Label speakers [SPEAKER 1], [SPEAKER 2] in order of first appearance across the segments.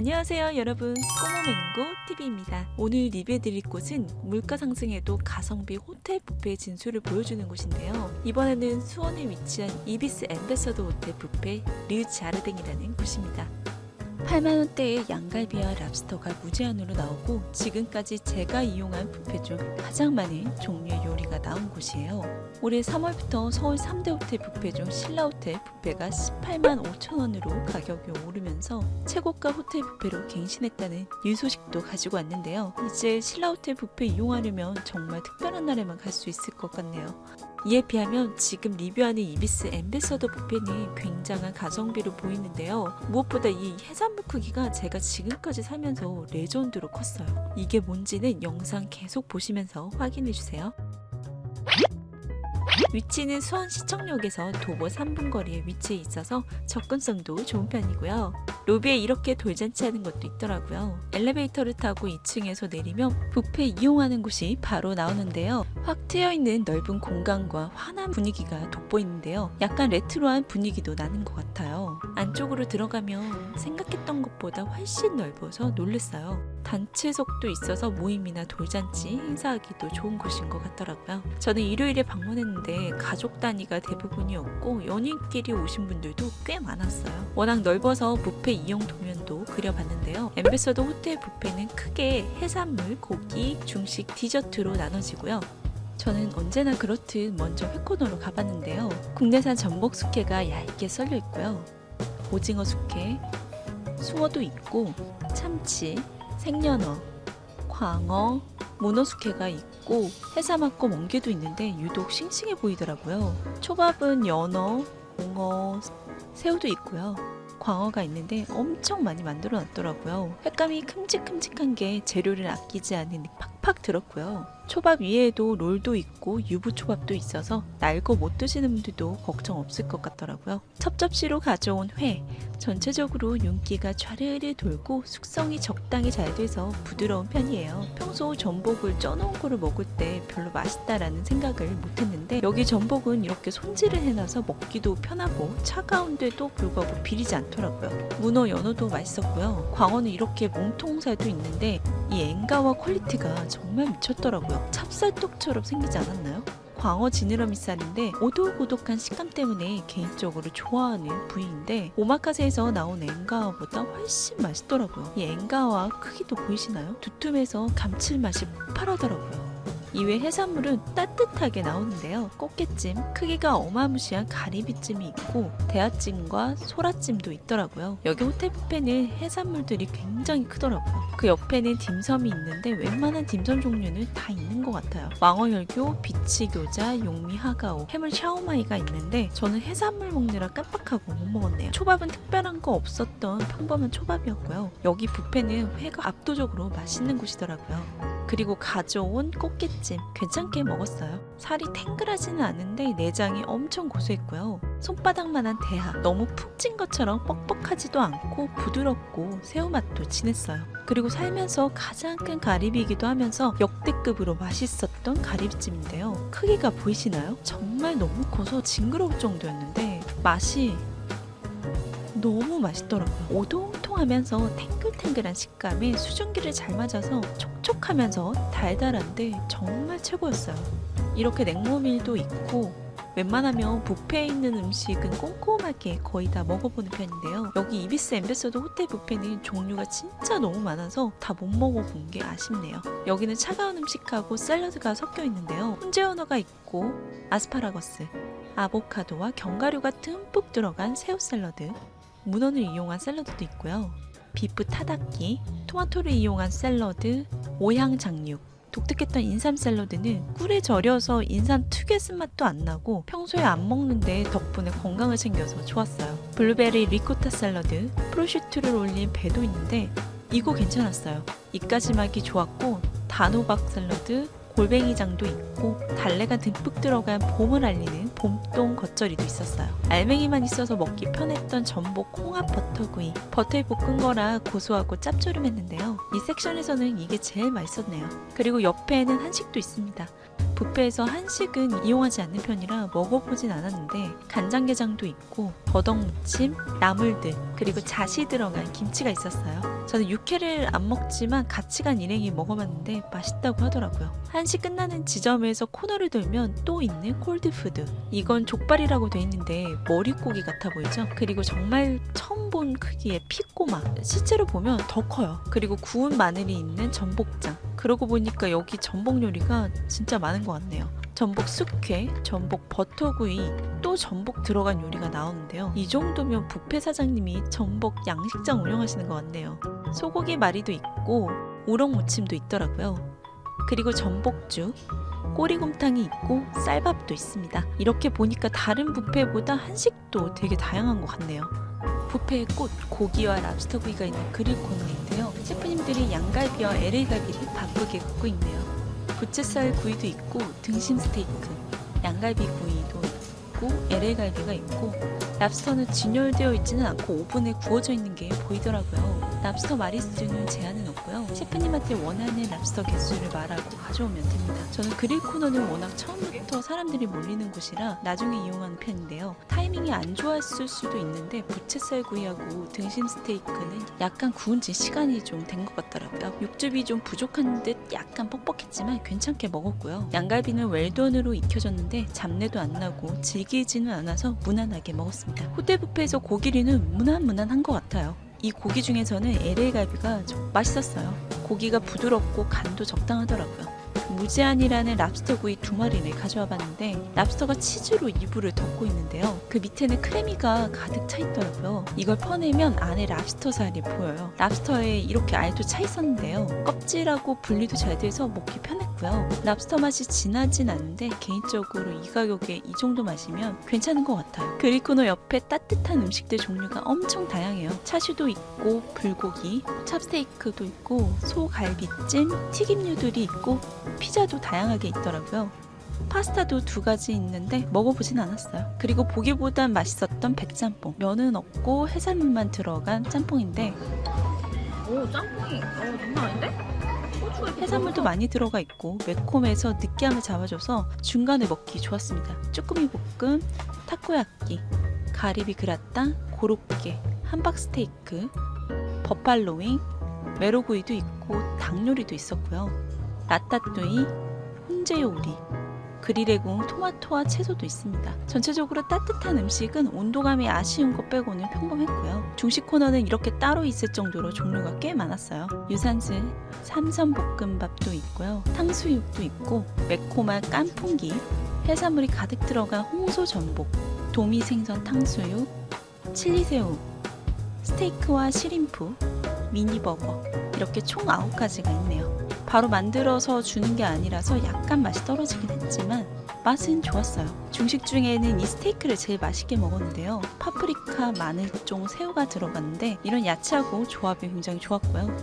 [SPEAKER 1] 안녕하세요 여러분 꼬모맹고 TV입니다. 오늘 리뷰해드릴 곳은 물가 상승에도 가성비 호텔 뷔페의 진수를 보여주는 곳인데요. 이번에는 수원에 위치한 이비스 엠베서더 호텔 뷔페 르 자르댕이라는 곳입니다. 8만원대의 양갈비와 랍스터가 무제한으로 나오고 지금까지 제가 이용한 뷔페 중 가장 많은 종류의 요리가 나온 곳이에요. 올해 3월부터 서울 3대 호텔 뷔페 중 신라 호텔 뷔페가 18만 5천 원으로 가격이 오르면서 최고가 호텔 뷔페로 갱신했다는 유소식도 가지고 왔는데요. 이제 신라 호텔 뷔페 이용하려면 정말 특별한 날에만 갈 수 있을 것 같네요. 이에 비하면 지금 리뷰하는 이비스 엠베서더 뷔페는 굉장한 가성비로 보이는데요. 무엇보다 이 해산물 크기가 제가 지금까지 살면서 레전드로 컸어요. 이게 뭔지는 영상 계속 보시면서 확인해 주세요. 위치는 수원 시청역에서 도보 3분 거리에 위치해 있어서 접근성도 좋은 편이고요. 로비에 이렇게 돌잔치 하는 것도 있더라고요. 엘리베이터를 타고 2층에서 내리면 뷔페 이용하는 곳이 바로 나오는데요. 확 트여있는 넓은 공간과 환한 분위기가 돋보이는데요. 약간 레트로한 분위기도 나는 것 같아요. 안쪽으로 들어가면 생각했던 것보다 훨씬 넓어서 놀랐어요. 단체석도 있어서 모임이나 돌잔치 행사하기도 좋은 곳인 것 같더라고요. 저는 일요일에 방문했는데 가족 단위가 대부분이었고 연인끼리 오신 분들도 꽤 많았어요. 워낙 넓어서 뷔페 이용 도면도 그려봤는데요. 엠베서더 호텔 뷔페는 크게 해산물, 고기, 중식, 디저트로 나눠지고요. 저는 언제나 그렇듯 먼저 회코너로 가봤는데요. 국내산 전복 숙회가 얇게 썰려 있고요. 오징어 숙회, 숭어도 있고 참치, 생연어, 광어, 문어 숙회가 있고 해삼하고 멍게도 있는데 유독 싱싱해 보이더라고요. 초밥은 연어, 붕어, 새우도 있고요. 광어가 있는데 엄청 많이 만들어 놨더라고요. 횟감이 큼직큼직한 게 재료를 아끼지 않은 팍팍 들었고요. 초밥 위에도 롤도 있고 유부 초밥도 있어서 날고 못 드시는 분들도 걱정 없을 것 같더라고요. 첫 접시로 가져온 회 전체적으로 윤기가 좌르르 돌고 숙성이 적당히 잘 돼서 부드러운 편이에요. 평소 전복을 쪄놓은 거를 먹을 때 별로 맛있다라는 생각을 못했는데 여기 전복은 이렇게 손질을 해놔서 먹기도 편하고 차가운데도 불구하고 비리지 않더라고요. 문어 연어도 맛있었고요. 광어는 이렇게 몸통살도 있는데 이 앵가와 퀄리티가 정말 미쳤더라고요. 찹쌀떡처럼 생기지 않았나요? 광어 지느러미살인데 오독오독한 식감 때문에 개인적으로 좋아하는 부위인데 오마카세에서 나온 앵가와보다 훨씬 맛있더라고요. 이 앵가와 크기도 보이시나요? 두툼해서 감칠맛이 폭발하더라고요. 이외 해산물은 따뜻하게 나오는데요. 꽃게찜, 크기가 어마무시한 가리비찜이 있고 대하찜과 소라찜도 있더라고요. 여기 호텔 뷔페는 해산물들이 굉장히 크더라고요. 그 옆에는 dim섬이 있는데 웬만한 딤섬 종류는 다 있는 것 같아요. 왕어열교, 비치교자, 용미 하가오, 해물 샤오마이가 있는데 저는 해산물 먹느라 깜빡하고 못 먹었네요. 초밥은 특별한 거 없었던 평범한 초밥이었고요. 여기 뷔페는 회가 압도적으로 맛있는 곳이더라고요. 그리고 가져온 꽃게찜 괜찮게 먹었어요. 살이 탱글하지는 않은데 내장이 엄청 고소했고요. 손바닥만한 대하 너무 푹 찐 것처럼 뻑뻑하지도 않고 부드럽고 새우맛도 진했어요. 그리고 살면서 가장 큰 가리비이기도 하면서 역대급으로 맛있었던 가리비찜인데요. 크기가 보이시나요? 정말 너무 커서 징그러울 정도였는데 맛이 너무 맛있더라고요. 오동통하면서 탱글탱글한 식감에 수증기를 잘 맞아서 촉 촉하면서 달달한데 정말 최고였어요. 이렇게 냉모밀도 있고 웬만하면 뷔페에 있는 음식은 꼼꼼하게 거의 다 먹어보는 편인데요. 여기 이비스 엠베서더 호텔 뷔페는 종류가 진짜 너무 많아서 다 못 먹어본 게 아쉽네요. 여기는 차가운 음식하고 샐러드가 섞여 있는데요. 훈제 연어가 있고 아스파라거스, 아보카도와 견과류가 듬뿍 들어간 새우 샐러드, 문어를 이용한 샐러드도 있고요. 비프 타다키, 토마토를 이용한 샐러드, 오향 장육, 독특했던 인삼 샐러드는 꿀에 절여서 인삼 특유의 쓴맛도 안 나고 평소에 안 먹는데 덕분에 건강을 챙겨서 좋았어요. 블루베리 리코타 샐러드, 프로슈트를 올린 배도 있는데 이거 괜찮았어요. 입가심하기 좋았고 단호박 샐러드, 골뱅이장도 있고 달래가 듬뿍 들어간 봄을 알리는 봄동 겉절이도 있었어요. 알맹이만 있어서 먹기 편했던 전복 홍합 버터구이. 버터에 볶은 거라 고소하고 짭조름했는데요. 이 섹션에서는 이게 제일 맛있었네요. 그리고 옆에는 한식도 있습니다. 뷔페에서 한식은 이용하지 않는 편이라 먹어보진 않았는데 간장게장도 있고 버덕무침, 나물들 그리고 잣이 들어간 김치가 있었어요. 저는 육회를 안 먹지만 같이 간 일행이 먹어봤는데 맛있다고 하더라고요. 한시 끝나는 지점에서 코너를 돌면 또 있는 콜드푸드. 이건 족발이라고 돼 있는데 머릿고기 같아 보이죠? 그리고 정말 처음 본 크기의 피꼬마. 실제로 보면 더 커요. 그리고 구운 마늘이 있는 전복장. 그러고 보니까 여기 전복 요리가 진짜 많은 것 같네요. 전복 숙회, 전복 버터구이, 또 전복 들어간 요리가 나오는데요. 이 정도면 뷔페 사장님이 전복 양식장 운영하시는 것 같네요. 소고기 마리도 있고 우럭 무침도 있더라고요. 그리고 전복죽, 꼬리곰탕이 있고 쌀밥도 있습니다. 이렇게 보니까 다른 뷔페보다 한식도 되게 다양한 것 같네요. 뷔페의 꽃, 고기와 랍스터 구이가 있는 그릴 코너인데요. 셰프님들이 양갈비와 LA 갈비를 바쁘게 굽고 있네요. 부채살 구이도 있고 등심 스테이크, 양갈비 구이도 있고 LA 갈비가 있고 랍스터는 진열되어 있지는 않고 오븐에 구워져 있는 게 보이더라고요. 랍스터 마리수는 제한은 없고요. 셰프님한테 원하는 랍스터 개수를 말하고 가져오면 됩니다. 저는 그릴 코너는 워낙 처음 부터 사람들이 몰리는 곳이라 나중에 이용하는 편인데요. 타이밍이 안 좋았을 수도 있는데 부채살 구이하고 등심 스테이크는 약간 구운 지 시간이 좀 된 것 같더라고요. 육즙이 좀 부족한 듯 약간 뻑뻑했지만 괜찮게 먹었고요. 양갈비는 웰던으로 익혀졌는데 잡내도 안 나고 질기지는 않아서 무난하게 먹었습니다. 호텔 뷔페에서 고기류는 무난무난한 것 같아요. 이 고기 중에서는 LA 갈비가 좀 맛있었어요. 고기가 부드럽고 간도 적당하더라고요. 무제한이라는 랍스터 구이 두 마리를 가져와 봤는데 랍스터가 치즈로 이불을 덮고 있는데요. 그 밑에는 크래미가 가득 차 있더라고요. 이걸 퍼내면 안에 랍스터 살이 보여요. 랍스터에 이렇게 알도 차 있었는데요. 껍질하고 분리도 잘 돼서 먹기 편했고요. 랍스터 맛이 진하진 않은데 개인적으로 이 가격에 이 정도 마시면 괜찮은 것 같아요. 그리코노 옆에 따뜻한 음식들 종류가 엄청 다양해요. 차슈도 있고 불고기, 찹스테이크도 있고 소갈비찜, 튀김류들이 있고 피자도 다양하게 있더라고요. 파스타도 두 가지 있는데 먹어보진 않았어요. 그리고 보기보단 맛있었던 백짬뽕. 면은 없고 해산물만 들어간 짬뽕인데
[SPEAKER 2] 오 짬뽕이 어 장난 아닌데? 고추가 이렇게
[SPEAKER 1] 해산물도 많이 들어가 있고 매콤해서 느끼함을 잡아줘서 중간에 먹기 좋았습니다. 쭈꾸미 볶음, 타코야끼, 가리비 그라탕, 고로케, 함박스테이크, 버팔로윙, 메로구이도 있고 닭 요리도 있었고요. 라따뚜이, 훈제 요리, 그릴에궁 토마토와 채소도 있습니다. 전체적으로 따뜻한 음식은 온도감이 아쉬운 것 빼고는 평범했고요. 중식 코너는 이렇게 따로 있을 정도로 종류가 꽤 많았어요. 유산슬, 삼선 볶음밥도 있고요. 탕수육도 있고 매콤한 깐풍기, 해산물이 가득 들어간 홍소 전복, 도미 생선 탕수육, 칠리새우, 스테이크와 시림프, 미니버거 이렇게 총 9가지가 있네요. 바로 만들어서 주는 게 아니라서 약간 맛이 떨어지긴 했지만 맛은 좋았어요. 중식 중에는 이 스테이크를 제일 맛있게 먹었는데요. 파프리카, 마늘종, 새우가 들어갔는데 이런 야채하고 조합이 굉장히 좋았고요.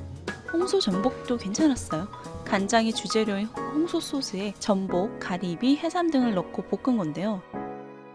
[SPEAKER 1] 홍소 전복도 괜찮았어요. 간장이 주재료인 홍소 소스에 전복, 가리비, 해삼 등을 넣고 볶은 건데요.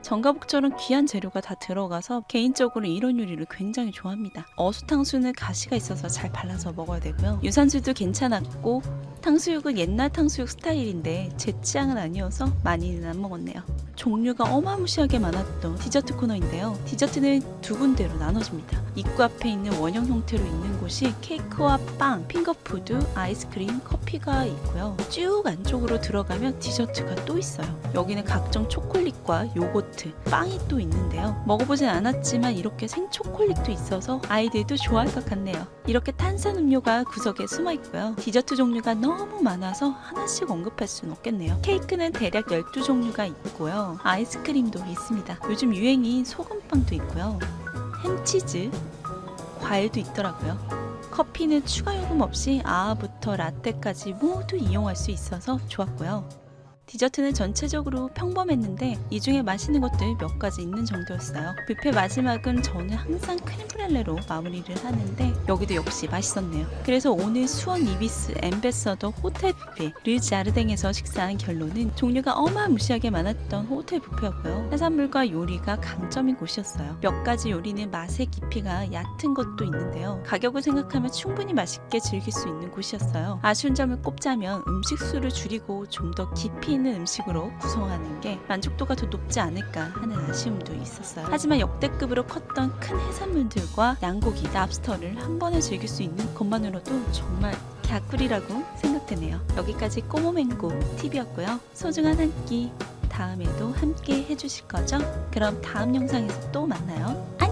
[SPEAKER 1] 전가복처럼 귀한 재료가 다 들어가서 개인적으로 이런 요리를 굉장히 좋아합니다. 어수탕수는 가시가 있어서 잘 발라서 먹어야 되고요. 유산수도 괜찮았고 탕수육은 옛날 탕수육 스타일인데 제 취향은 아니어서 많이는 안 먹었네요. 종류가 어마무시하게 많았던 디저트 코너인데요. 디저트는 두 군데로 나눠집니다. 입구 앞에 있는 원형 형태로 있는 곳이 케이크와 빵, 핑거푸드, 아이스크림, 커피가 있고요. 쭉 안쪽으로 들어가면 디저트가 또 있어요. 여기는 각종 초콜릿과 요거트, 빵이 또 있는데요. 먹어보진 않았지만 이렇게 생초콜릿도 있어서 아이들도 좋아할 것 같네요. 이렇게 탄산음료가 구석에 숨어 있고요. 디저트 종류가 너무 많아서 하나씩 언급할 수는 없겠네요. 케이크는 대략 12종류가 있고요. 아이스크림도 있습니다. 요즘 유행인 소금빵도 있고요. 햄치즈, 과일도 있더라고요. 커피는 추가 요금 없이 아부터 라떼까지 모두 이용할 수 있어서 좋았고요. 디저트는 전체적으로 평범했는데 이 중에 맛있는 것들 몇 가지 있는 정도였어요. 뷔페 마지막은 저는 항상 크림브렐레로 마무리를 하는데 여기도 역시 맛있었네요. 그래서 오늘 수원 이비스 엠베서더 호텔 뷔페 르자르댕에서 식사한 결론은 종류가 어마무시하게 많았던 호텔 뷔페였고요. 해산물과 요리가 강점인 곳이었어요. 몇 가지 요리는 맛의 깊이가 얕은 것도 있는데요. 가격을 생각하면 충분히 맛있게 즐길 수 있는 곳이었어요. 아쉬운 점을 꼽자면 음식 수를 줄이고 좀 더 깊이 있는 음식으로 구성하는 게 만족도가 더 높지 않을까 하는 아쉬움도 있었어요. 하지만 역대급으로 컸던 큰 해산물들과 양고기, 랍스터를 한 번에 즐길 수 있는 것만으로도 정말 갸꿀이라고 생각되네요. 여기까지 꼬모맹고 팁이었고요. 소중한 한 끼 다음에도 함께 해주실 거죠? 그럼 다음 영상에서 또 만나요. 안녕!